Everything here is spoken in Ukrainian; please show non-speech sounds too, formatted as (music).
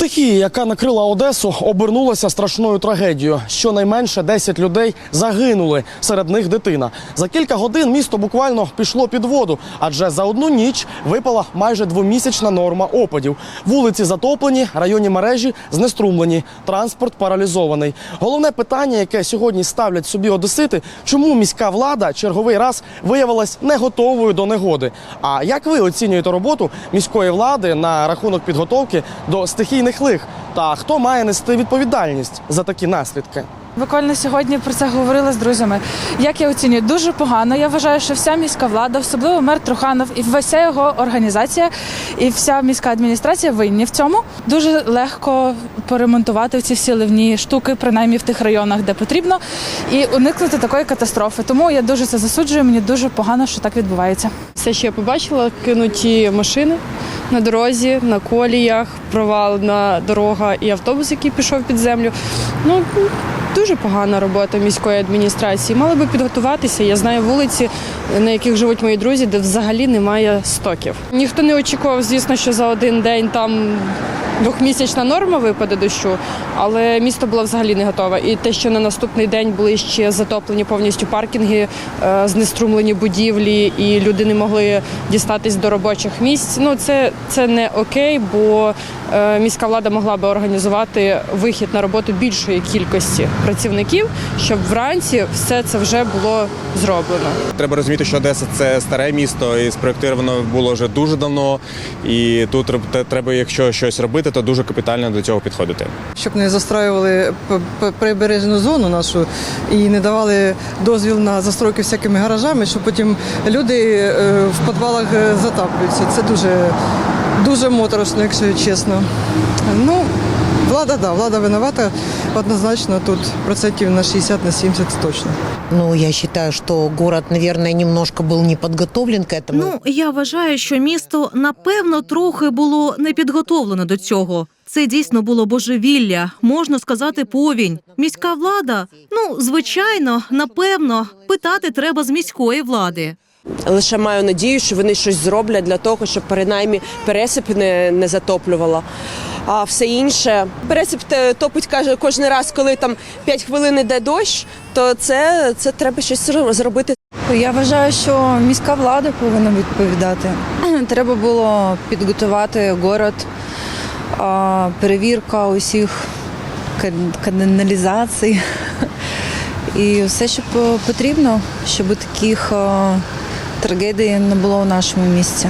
Стихія, яка накрила Одесу, обернулася страшною трагедією. Щонайменше 10 людей загинули, серед них дитина. За кілька годин місто буквально пішло під воду, адже за одну ніч випала майже двомісячна норма опадів. Вулиці затоплені, районні мережі знеструмлені, транспорт паралізований. Головне питання, яке сьогодні ставлять собі одесити, чому міська влада черговий раз виявилась не готовою до негоди. А як ви оцінюєте роботу міської влади на рахунок підготовки до стихійних лих? Та хто має нести відповідальність за такі наслідки? Буквально сьогодні про це говорила з друзями. Як я оцінюю, дуже погано. Я вважаю, що вся міська влада, особливо мер Труханов, і вся його організація, і вся міська адміністрація винні в цьому. Дуже легко поремонтувати ці всі ливні штуки, принаймні в тих районах, де потрібно, і уникнути такої катастрофи. Тому я дуже це засуджую. Мені дуже погано, що так відбувається. Все, що я побачила, кинуті машини на дорозі, на коліях, провалена дорога і автобус, який пішов під землю. Ну дуже погана робота міської адміністрації. Мали би підготуватися. Я знаю вулиці, на яких живуть мої друзі, де взагалі немає стоків. Ніхто не очікував, звісно, що за один день там. Двохмісячна норма випаде дощу, але місто було взагалі не готове. І те, що на наступний день були ще затоплені повністю паркінги, е, знеструмлені будівлі, і люди не могли дістатись до робочих місць. Ну це, це не окей, бо е, міська влада могла би організувати вихід на роботу більшої кількості працівників, щоб вранці все це вже було зроблено. Треба розуміти, що Одеса це старе місто і спроєктовано було вже дуже давно. І тут треба, якщо щось робити, то дуже капітально до цього підходити. щоб не п- прибережну зону нашу і не давали дозвіл на застройки всякими гаражами, що потім люди е, в підвалах е, затаплюються. Це дуже, дуже моторошно, якщо чесно. Ну, влада, да, влада винувата однозначно тут процентів на 60 на 70 точно. Ну, я считаю, что город, наверное, немножко был не подготовлен к этому. Ну, я вважаю, що місто напевно трохи було не підготовлено до цього. Це дійсно було божевілля, можна сказати, повінь. Міська влада? Ну, звичайно, напевно, питати треба з міської влади. Лише маю надію, що вони щось зроблять для того, щоб принаймні пересип не, не затоплювала. А все інше пересип топить каже кожен раз, коли там 5 хвилин іде дощ, то це, це треба щось зро- зробити. Я вважаю, що міська влада повинна відповідати. (clears throat) Треба було підготувати город, перевірка усіх каналізацій і все, що потрібно, щоб таких трагедій не було в нашому місті.